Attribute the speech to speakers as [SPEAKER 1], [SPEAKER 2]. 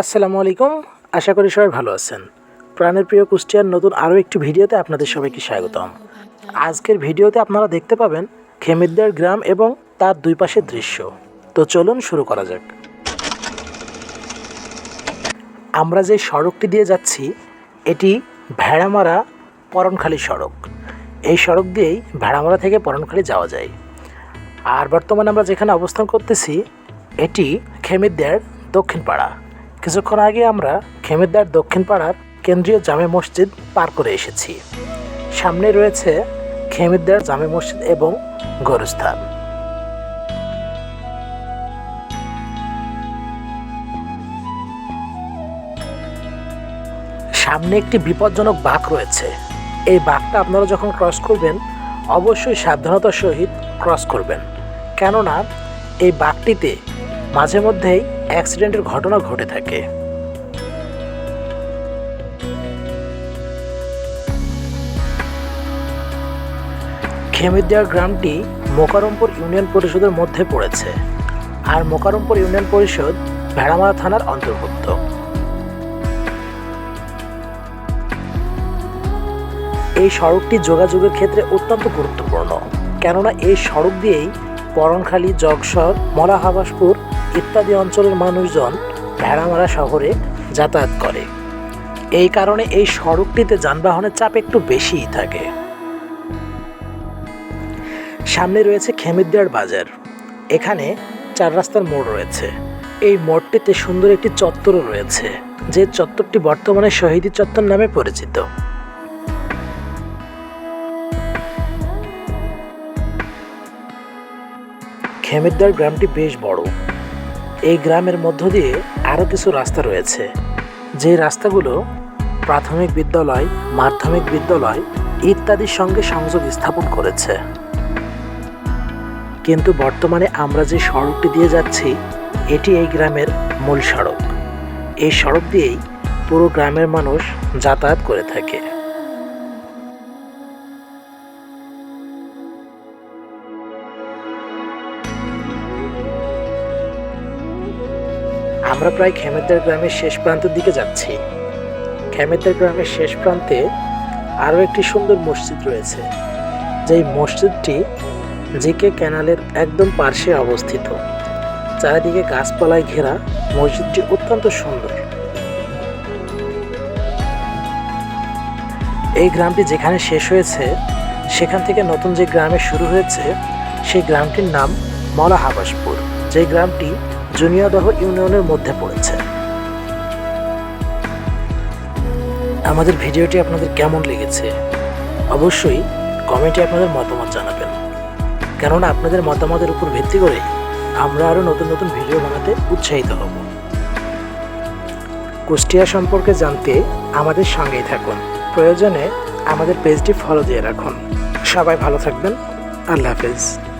[SPEAKER 1] আসসালামু আলাইকুম। আশা করি সবাই ভালো আছেন। প্রাণের প্রিয় কুষ্টিয়ার নতুন আরও একটি ভিডিওতে আপনাদের সবাইকে স্বাগতম। আজকের ভিডিওতে আপনারা দেখতে পাবেন খেমিদ্দার গ্রাম এবং তার দুই পাশের দৃশ্য। তো চলুন শুরু করা যাক। আমরা যে সড়কটি দিয়ে যাচ্ছি, এটি ভেড়ামারা পরনখালি সড়ক। এই সড়ক দিয়েই ভেড়ামারা থেকে পরনখালি যাওয়া যায়। আর বর্তমানে আমরা যেখানে অবস্থান করতেছি, এটি খেমিদ্দার দক্ষিণ পাড়া কিছুক্ষণ আগে আমরা খেমিদ্দার দক্ষিণ পাড়ার কেন্দ্রীয় জামে মসজিদ পার করে এসেছি। সামনে রয়েছে খেমিদ্দার জামে মসজিদ এবং গরুস্থান। সামনে একটি বিপজ্জনক বাঘ রয়েছে। এই বাঘটা আপনারা যখন ক্রস করবেন, অবশ্যই সাবধানতার সহিত ক্রস করবেন। কেননা, এই বাঘটিতে মাঝে মধ্যেই অ্যাক্সিডেন্টের ঘটনা ঘটে থাকে। খেমিদিয়া গ্রামটি মোকারমপুর ইউনিয়ন পরিষদের মধ্যে পড়েছে আর মোকারমপুর ইউনিয়ন পরিষদ ভেড়ামারা থানার অন্তর্ভুক্ত। এই সড়কটি যোগাযোগের ক্ষেত্রে অত্যন্ত গুরুত্বপূর্ণ, কেননা এই সড়ক দিয়েই পরনখালী জগসর মলাহাবাসপুর ইত্যাদি অঞ্চলের মানুষজন ভেড়ামারা শহরে যাতায়াত করে। এই কারণে এই সড়কটিতে যানবাহনের চাপ একটু বেশিই থাকে। সামনে রয়েছে খেমিদ্দার বাজার। এখানে চার রাস্তার মোড় রয়েছে। এই মোড়টিতে সুন্দর একটি চত্বরও রয়েছে, যে চত্বরটি বর্তমানে শহীদি চত্বর নামে পরিচিত। খেমিদ্দার গ্রামটি বেশ বড়। এই গ্রামের মধ্য দিয়ে আরও কিছু রাস্তা রয়েছে। যে রাস্তাগুলো প্রাথমিক বিদ্যালয়, মাধ্যমিক বিদ্যালয় ইত্যাদির সঙ্গে সংযোগ স্থাপন করেছে। কিন্তু বর্তমানে আমরা যে সড়কটি দিয়ে যাচ্ছি, এটি এই গ্রামের মূল সড়ক। এই সড়ক দিয়েই পুরো গ্রামের মানুষ যাতায়াত করে থাকে। আমরা প্রায় খেমেদ্দার গ্রামের শেষ প্রান্তের দিকে যাচ্ছি। খেমেদ্দার গ্রামের শেষ প্রান্তে আরও একটি সুন্দর মসজিদ রয়েছে। যেই মসজিদটি জিকে ক্যানালের একদম পার্শ্বে অবস্থিত। চারিদিকে গাছপালায় ঘেরা মসজিদটি অত্যন্ত সুন্দর। এই গ্রামটি যেখানে শেষ হয়েছে, সেখান থেকে নতুন যে গ্রামে শুরু হয়েছে, সেই গ্রামটির নাম মলাহাবাসপুর যে গ্রামটি জুনিয়াদহ ইউনিয়নের মধ্যে পড়েছে। আমাদের ভিডিওটি আপনাদের কেমন লেগেছে? অবশ্যই কমেন্টে আপনাদের মতামত জানাবেন। কেননা আপনাদের মতামতের উপর ভিত্তি করে আমরা আরও নতুন নতুন ভিডিও বানাতে উৎসাহিত হব। কুষ্টিয়া সম্পর্কে জানতে আমাদের সঙ্গেই থাকুন। প্রয়োজনে আমাদের পেজটি ফলো দিয়ে রাখুন। সবাই ভালো থাকবেন। আল্লাহ হাফেজ।